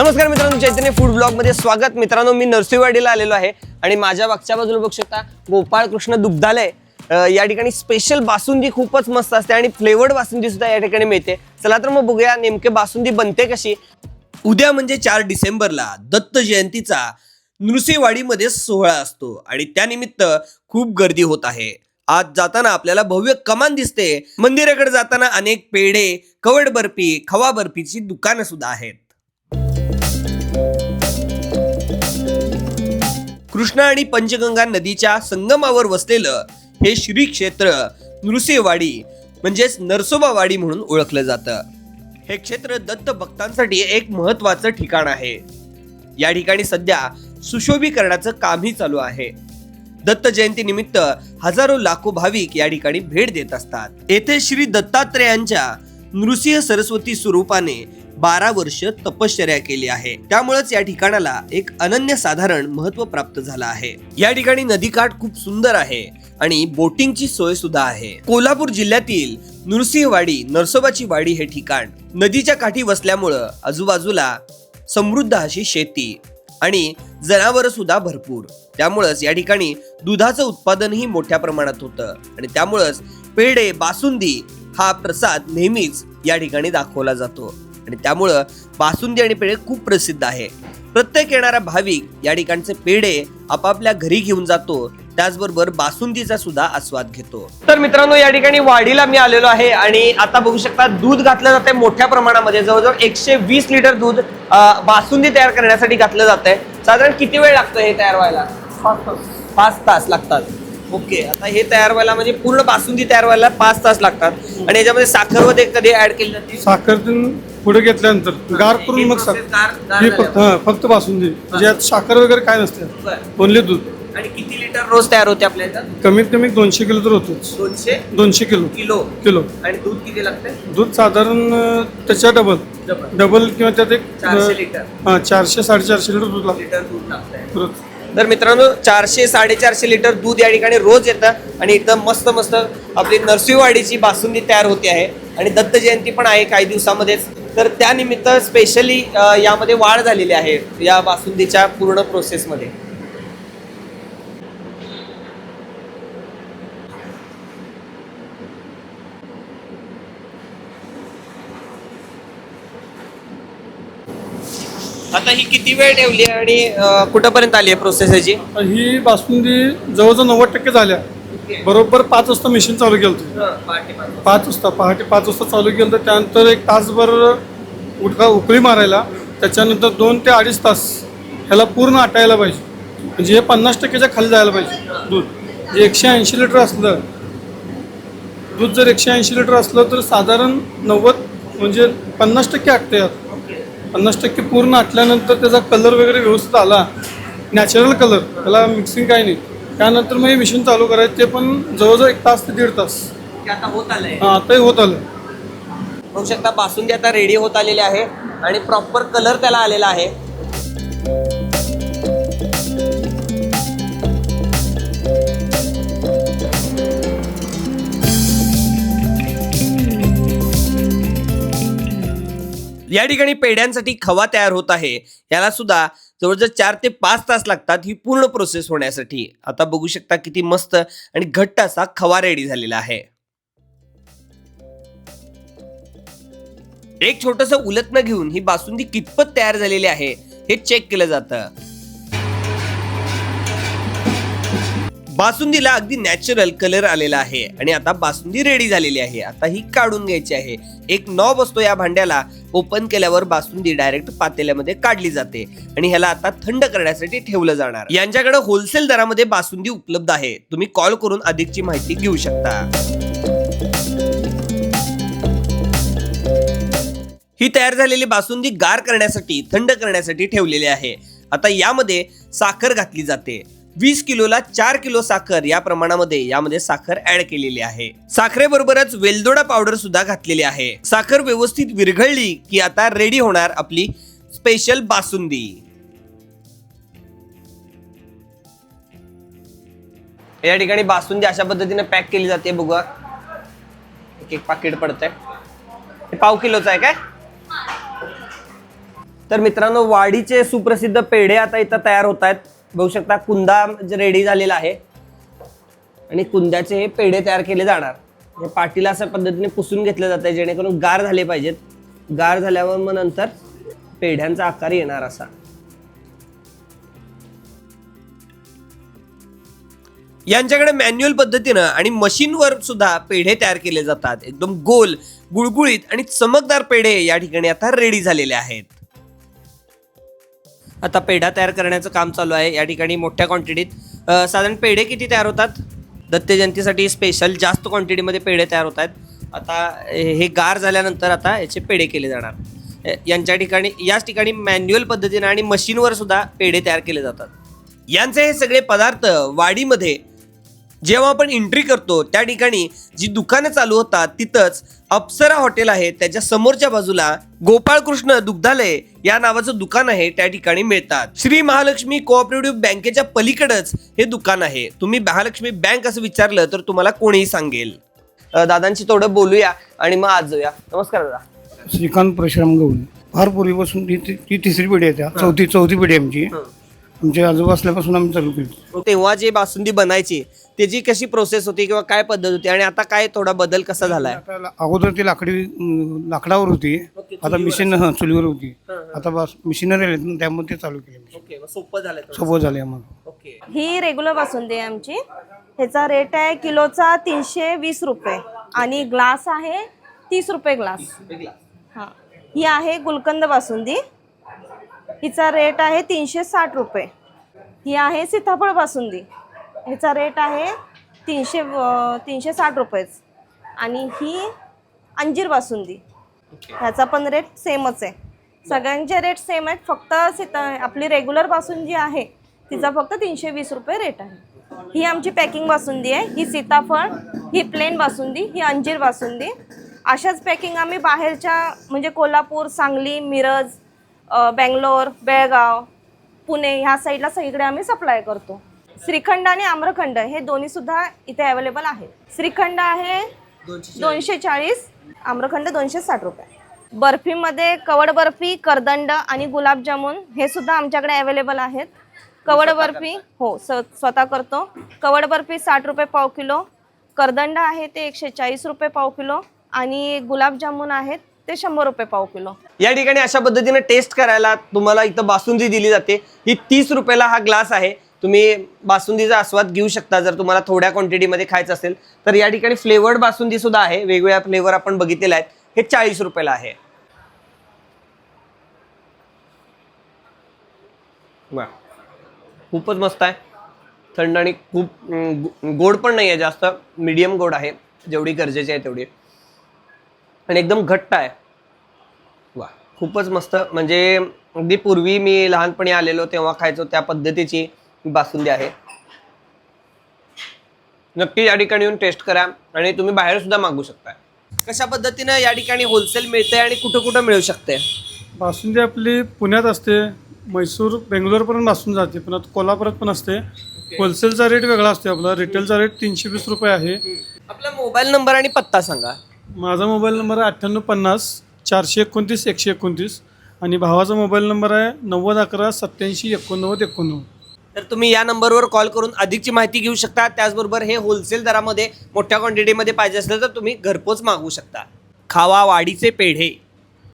नमस्कार मित्रांनो चैतन्य फूड ब्लॉगमध्ये स्वागत. मित्रांनो मी नरसिंहवाडीला आलेलो आहे आणि माझ्या मागच्या बाजूला बघू शकता गोपाळ कृष्ण दुग्धालय या ठिकाणी स्पेशल बासुंदी खूपच मस्त असते आणि फ्लेवर्ड बासुंदी सुद्धा या ठिकाणी मिळते. चला तर मग बघूया नेमके बासुंदी बनते कशी. उद्या म्हणजे चार डिसेंबरला दत्त जयंतीचा नृसिंहवाडीमध्ये सोहळा असतो आणि त्यानिमित्त खूप गर्दी होत आहे. आज जाताना आपल्याला भव्य कमान दिसते. मंदिराकडे जाताना अनेक पेढे कवड बर्फी खवा बर्फीची दुकानं सुद्धा आहेत. कृष्णा आणि पंचगंगा नदीच्या संगमावर वसलेलं हे श्री क्षेत्र नृसिंहवाडी म्हणजेच नरसोबावाडी म्हणून ओळखलं जातं. हे क्षेत्र दत्त भक्तांसाठी एक महत्वाचं ठिकाण आहे. या ठिकाणी सध्या सुशोभीकरणाचं कामही चालू आहे. दत्त जयंती निमित्त हजारो लाखो भाविक या ठिकाणी भेट देत असतात. येथे श्री दत्तात्रेयांच्या नृसिंह सरस्वती स्वरूपाने बारा वर्ष तपश्चर्या केली आहे. त्यामुळेच या ठिकाणाला एक अनन्य साधारण महत्त्व प्राप्त झालं आहे. या ठिकाणी नदीकाठ खूप सुंदर आहे आणि बोटिंगची सोय सुद्धा आहे. कोल्हापूर जिल्ह्यातील नृसिंहवाडी नरसोबाची वाडी हे ठिकाण नदीच्या काठी वसल्यामुळं आजूबाजूला समृद्ध अशी शेती आणि जनावर सुद्धा भरपूर. त्यामुळंच या ठिकाणी दुधाचं उत्पादनही मोठ्या प्रमाणात होतं आणि त्यामुळंच पेढे बासुंदी हा प्रसाद नेहमीच या ठिकाणी दाखवला जातो. आणि त्यामुळं बासुंदी आणि पेढे खूप प्रसिद्ध आहे. प्रत्येक येणारा भाविक या ठिकाणचे पेढे आपापल्या घरी घेऊन जातो त्याचबरोबर बासुंदीचा सुद्धा आस्वाद घेतो. तर मित्रांनो या ठिकाणी वाडीला मी आलेलो आहे आणि आता बघू शकता दूध घातलं जाते मोठ्या प्रमाणामध्ये. जवळजवळ एकशे वीस लिटर दूध बासुंदी तयार करण्यासाठी घातलं जात आहे साधारण किती वेळ लागतो हे तयार व्हायला? पाच तास. लागतात. ओके आता हे तयार व्हायला म्हणजे पूर्ण बासुंदी तयार व्हायला पाच तास लागतात. आणि याच्यामध्ये साखरमध्ये कधी ऍड केली जाते? साखर पुढे घेतल्यानंतर गार करून मग साखर ही फक्त. हा, फक्त बासुंदी म्हणजे यात साखर वगैरे काय नसते. ओनली दूध. आणि किती लिटर रोज तयार होते आपल्या इथं? कमीत कमी दोनशे किलो तर होतोच. दोनशे? दोनशे किलो. किलो. किलो. आणि दूध किती लागते दूध साधारण अं, त्याच्या डबल. डबल. डबल किंवा त्यात एक चारशे अं, लिटर. हा चारशे साडेचारशे लिटर दूध लागतं. लिटर दूध लागतंय. रोज. तर मित्रांनो चारशे साडेचारशे लिटर दूध या ठिकाणी रोज येतं आणि एकदम मस्त मस्त आपली नरसिंहवाडीची बासुंदी तयार होते आहे. आणि दत्त जयंती पण आहे काही दिवसामध्येच. तर त्यानिमित्त स्पेशली यामध्ये वाढ झालेली आहे या बासुंदीच्या पूर्ण प्रोसेसमध्ये आता ही किती वेळ ठेवली आहे आणि कुठपर्यंत कुठंपर्यंत आली आहे प्रोसेस याची ही बासुंदी जवळजवळ नव्वद टक्के झाल्या. बरोबर पाच वाजता मशीन चालू केलं होतं. पाच वाजता. पहाटे पाच वाजता चालू केलं तर त्यानंतर एक तासभर उठका उकळी मारायला. त्याच्यानंतर दोन ते अडीच तास ह्याला पूर्ण आटायला पाहिजे. म्हणजे हे पन्नास टक्क्याच्या खाली जायला पाहिजे. दूध. जे एकशे ऐंशी लिटर असलं दूध जर एकशे ऐंशी लिटर असलं तर साधारण नव्वद म्हणजे पन्नास टक्के आटते यात. पन्नास टक्के पूर्ण आटल्यानंतर त्याचा कलर वगैरे व्यवस्थित आला. Natural colour. त्याला मिक्सिंग काही नाही. त्यानंतर मग हे मशीन चालू करायचं ते पण जवळजवळ एक तास ते दीड तास. आता होत आलंय. हा, आताही होत आलं बघू शकता बासुंदी आता रेडी होत आलेली आहे आणि प्रॉपर कलर त्याला आलेला आहे. या ठिकाणी पेढ्यांसाठी खवा तयार होत आहे. याला सुद्धा जवळजवळ चार ते पाच तास लागतात ही पूर्ण प्रोसेस होण्यासाठी. आता बघू शकता किती मस्त आणि घट्ट असा खवा रेडी झालेला आहे. एक छोटस उलटणं घेऊन ही बासुंदी कितपत तयार झालेली आहे हे चेक केलं जातं. बासुंदीला अगदी नॅचरल कलर आलेला आहे. आणि आता बासुंदी रेडी झालेली आहे. आता ही काढून घ्यायची आहे. एक नॉब असतो या भांड्याला. ओपन केल्यावर बासुंदी डायरेक्ट पातेल्यामध्ये काढली जाते. आणि ह्याला आता थंड करण्यासाठी ठेवलं जाणार. यांच्याकडे होलसेल दरामध्ये बासुंदी उपलब्ध आहे. तुम्ही कॉल करून अधिकची माहिती घेऊ शकता. ही तयार झालेली बासुंदी गार करण्यासाठी थंड करण्यासाठी ठेवलेली आहे. आता यामध्ये साखर घातली जाते. वीस किलोला चार किलो साखर या प्रमाणामध्ये यामध्ये साखर ऍड केलेली आहे. साखरेबरोबरच वेलदोडा पावडर सुद्धा घातलेली आहे. साखर व्यवस्थित विरघळली की आता रेडी होणार आपली स्पेशल बासुंदी. या ठिकाणी बासुंदी अशा पद्धतीने पॅक केली जाते बघा एक एक पाकिट पडतंय. पाव किलोचं आहे काय? तर मित्रांनो वाडीचे सुप्रसिद्ध पेढे आता इथं तयार होत आहेत. बघू शकता कुंदा रेडी झालेला आहे. आणि कुंद्याचे हे पेढे तयार केले जाणार. हे पाटीला अशा पद्धतीने पुसून घेतलं जात आहे जेणेकरून गार झाले पाहिजेत. गार झाल्यावर मग नंतर पेढ्यांचा आकार येणार असा. यांच्याकडे मॅन्युअल पद्धतीनं आणि मशीनवर सुद्धा पेढे तयार केले जातात. एकदम गोल गुळगुळीत आणि चमकदार पेढे या ठिकाणी आता रेडी झालेले आहेत. आता पेढा तयार करण्याचं काम चालू आहे. या ठिकाणी मोठ्या क्वांटिटीत साधारण पेढे किती तयार होतात? दत्त जयंतीसाठी स्पेशल जास्त क्वांटिटीमध्ये पेढे तयार होत आहेत. आता हे गार झाल्यानंतर आता याचे पेढे केले जाणार. यांच्या ठिकाणी याच ठिकाणी मॅन्युअल पद्धतीने आणि मशीनवर सुद्धा पेढे तयार केले जातात. यांचे हे सगळे पदार्थ वाडीमध्ये जेव्हा आपण एंट्री करतो त्या ठिकाणी जी दुकानं चालू होतात तिथंच अप्सरा हॉटेल आहे. त्याच्या समोरच्या बाजूला गोपाळकृष्ण दुग्धालय या नावाचं दुकान आहे त्या ठिकाणी मिळतात. श्री महालक्ष्मी कोऑपरेटिव्ह बँकेच्या पलीकडेच हे दुकान आहे. तुम्ही महालक्ष्मी बँक असं विचारलं तर तुम्हाला कोणीही सांगेल. दादांशी थोडं बोलूया आणि मग आज जाऊया नमस्कार दादा. श्रीकांत परशुराम गवळी. फार पूर्वीपासून ती तिसरी पिढी आहे त्या. चौथी चौथी पिढी आमची. आमच्या आजोबा असल्यापासून आम्ही चालू केली. तेव्हा जे बासुंदी बनायची त्याची कशी प्रोसेस होती किंवा काय पद्धत होती आणि आता काय थोडा बदल कसा झालाय? आता ला- अगोदर ती लाकडी अं, लाकडावर होती. आता मिशीन हं, चुलीवर होती. आता बस मिशिनरी आलेत ना त्यामुळे ते चालू केले ओके सोपं झालं सोपं झाले आम्हाला. ओके. ही रेग्युलर बासुंदी आहे आमची. ह्याचा रेट आहे किलोचा तीनशे वीस रुपये. आणि ग्लास आहे तीस रुपये ग्लास हां. ही आहे गुलकंद बासुंदी. हिचा रेट आहे तीनशे साठ रुपये. ही आहे सीताफळ बासुंदी. ह्याचा रेट आहे तीनशे तीनशे साठ रुपयेच. आणि ही अंजीर बासुंदी. ह्याचा पण रेट सेमच आहे. सगळ्यांचे रेट सेम आहेत फक्त सीता आपली रेग्युलर बासुंदी आहे तिचा फक्त तीनशे वीस रुपये रेट आहे. ही आमची पॅकिंग बासुंदी आहे ही सीताफळ ही प्लेन बासुंदी ही अंजीर बासुंदी. अशाच पॅकिंग आम्ही बाहेरच्या म्हणजे कोल्हापूर सांगली मिरज बँगलोर बेळगाव पुणे ह्या साईडला सगळीकडे आम्ही सप्लाय करतो. श्रीखंड आणि आम्रखंड हे दोन्ही सुद्धा इथे अवेलेबल आहेत. श्रीखंड आहे दोनशे चाळीस आम्रखंड दोनशे साठ रुपये. बर्फीमध्ये कवड बर्फी करदंड आणि गुलाबजामुन हे सुद्धा आमच्याकडे अवेलेबल आहेत. कवड बर्फी हो स्वतः करतो. कवड बर्फी साठ रुपये पाव किलो करदंड आहे ते एकशे चाळीस रुपये पाव किलो आणि गुलाबजामुन आहेत ते शंभर रुपये पाव किलो. या ठिकाणी अशा पद्धतीने टेस्ट करायला तुम्हाला इथं बासुंदी दिली जाते. ही तीस रुपयाला हा ग्लास आहे. तुम्ही बासुंदीचा आस्वाद घेऊ शकता जर तुम्हाला थोड्या क्वांटिटीमध्ये खायचं असेल. तर या ठिकाणी फ्लेवर्ड बासुंदी सुद्धा आहे. वेगवेगळ्या फ्लेवर आपण बघितलेले आहेत. हे चाळीस रुपयाला आहे. वा खूपच मस्त आहे. थंड आणि खूप गोड पण नाही आहे जास्त मीडियम गोड आहे. जेवढी गरजेची आहे तेवढी. आणि एकदम घट्ट आहे. वा खूपच मस्त. म्हणजे अगदी पूर्वी मी लहानपणी आलेलो तेव्हा खायचो त्या पद्धतीची. बासुंदी आहे. नक्की या ठिकाणी येऊन टेस्ट करा आणि तुम्ही बाहेर सुद्धा मागू शकता. कशा पद्धतीनं या ठिकाणी होलसेल मिळते आणि कुठं कुठं मिळू शकते बासुंदी आपली पुण्यात असते म्हैसूर बेंगलोरपर्यंत बासून जाते पण आता कोल्हापुरात पण असते. होलसेलचा रेट वेगळा असतो आपला रिटेलचा रेट तीनशे वीस रुपये आहे. आपला मोबाईल नंबर आणि पत्ता सांगा. माझा मोबाईल नंबर आहे अठ्ठ्याण्णव पन्नास चारशे एकोणतीस एकशे एकोणतीस आणि भावाचा मोबाईल नंबर आहे नव्वद अकरा सत्याऐंशी एकोणनव्वद एकोणनव्वद. तर तुम्ही या नंबरवर कॉल करून अधिकची माहिती घेऊ शकता. त्याचबरोबर हे होलसेल दरामध्ये मोठ्या क्वांटिटीमध्ये पाहिजे असलं तर तुम्ही घरपोच मागवू शकता. खावा वाडीचे पेढे.